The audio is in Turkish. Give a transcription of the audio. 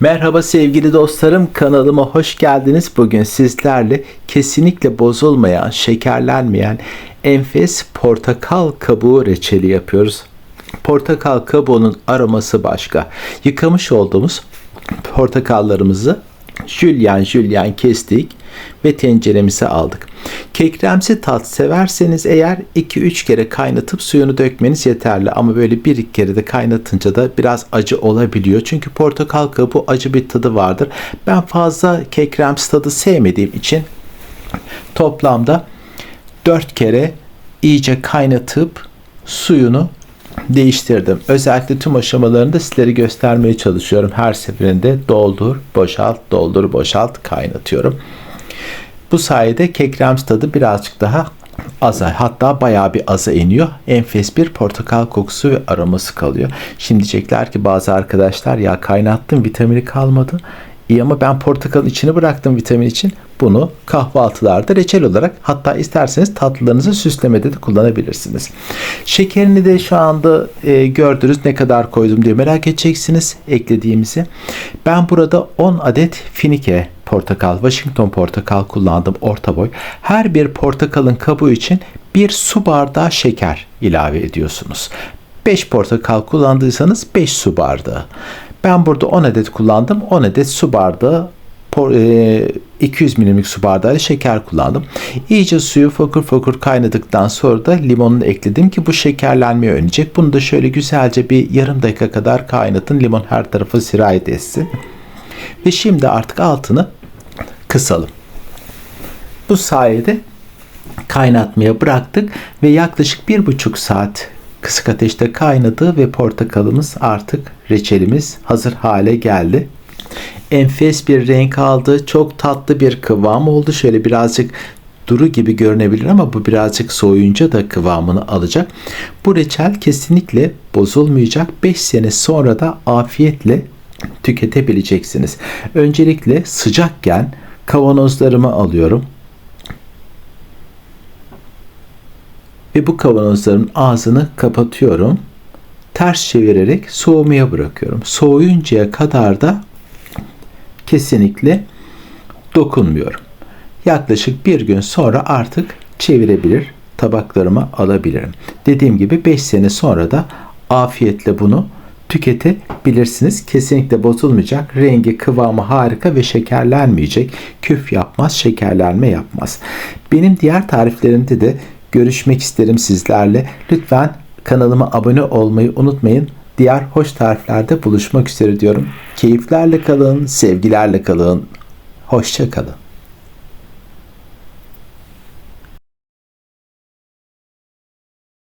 Merhaba sevgili dostlarım kanalıma hoş geldiniz. Bugün sizlerle kesinlikle bozulmayan, şekerlenmeyen enfes portakal kabuğu reçeli yapıyoruz. Portakal kabuğunun aroması başka. Yıkamış olduğumuz portakallarımızı jülyen jülyen kestik ve tenceremize aldık. Kekremsi tat severseniz eğer 2-3 kere kaynatıp suyunu dökmeniz yeterli. Ama böyle bir iki kere de kaynatınca da biraz acı olabiliyor. Çünkü portakal kabuğu acı bir tadı vardır. Ben fazla kekremsi tadı sevmediğim için toplamda 4 kere iyice kaynatıp suyunu değiştirdim. Özellikle tüm aşamalarında sizlere göstermeye çalışıyorum. Her seferinde doldur, boşalt, doldur, boşalt kaynatıyorum. Bu sayede kekremsi tadı birazcık daha aza hatta bayağı bir aza iniyor. Enfes bir portakal kokusu ve aroması kalıyor. Şimdi diyecekler ki bazı arkadaşlar ya kaynattım vitamini kalmadı. İyi ama ben portakalın içini bıraktım vitamin için. Bunu kahvaltılarda reçel olarak hatta isterseniz tatlılarınızı süslemede de kullanabilirsiniz. Şekerini de şu anda e, gördünüz ne kadar koydum diye merak edeceksiniz eklediğimizi. Ben burada 10 adet finike portakal, Washington portakal kullandım orta boy. Her bir portakalın kabuğu için bir su bardağı şeker ilave ediyorsunuz. 5 portakal kullandıysanız 5 su bardağı. Ben burada 10 adet kullandım. 10 adet su bardağı 200 milimlik su bardağı şeker kullandım. İyice suyu fokur fokur kaynadıktan sonra da limonunu ekledim ki bu şekerlenmeyi önleyecek. Bunu da şöyle güzelce bir yarım dakika kadar kaynatın. Limon her tarafı sirayet etsin. Ve şimdi artık altını kısalım. Bu sayede kaynatmaya bıraktık ve yaklaşık bir buçuk saat kısık ateşte kaynadı ve portakalımız artık reçelimiz hazır hale geldi. Enfes bir renk aldı. Çok tatlı bir kıvam oldu. Şöyle birazcık duru gibi görünebilir ama bu birazcık soğuyunca da kıvamını alacak. Bu reçel kesinlikle bozulmayacak. 5 sene sonra da afiyetle tüketebileceksiniz. Öncelikle sıcakken kavanozlarımı alıyorum. Ve bu kavanozların ağzını kapatıyorum. Ters çevirerek soğumaya bırakıyorum. Soğuyuncaya kadar da kesinlikle dokunmuyorum. Yaklaşık bir gün sonra artık çevirebilir, tabaklarıma alabilirim. Dediğim gibi 5 sene sonra da afiyetle bunu tüketebilirsiniz. Kesinlikle bozulmayacak. Rengi, kıvamı harika ve şekerlenmeyecek. Küf yapmaz, şekerlenme yapmaz. Benim diğer tariflerimde de görüşmek isterim sizlerle. Lütfen kanalıma abone olmayı unutmayın. Diğer hoş tariflerde buluşmak üzere diyorum. Keyiflerle kalın, sevgilerle kalın. Hoşça kalın.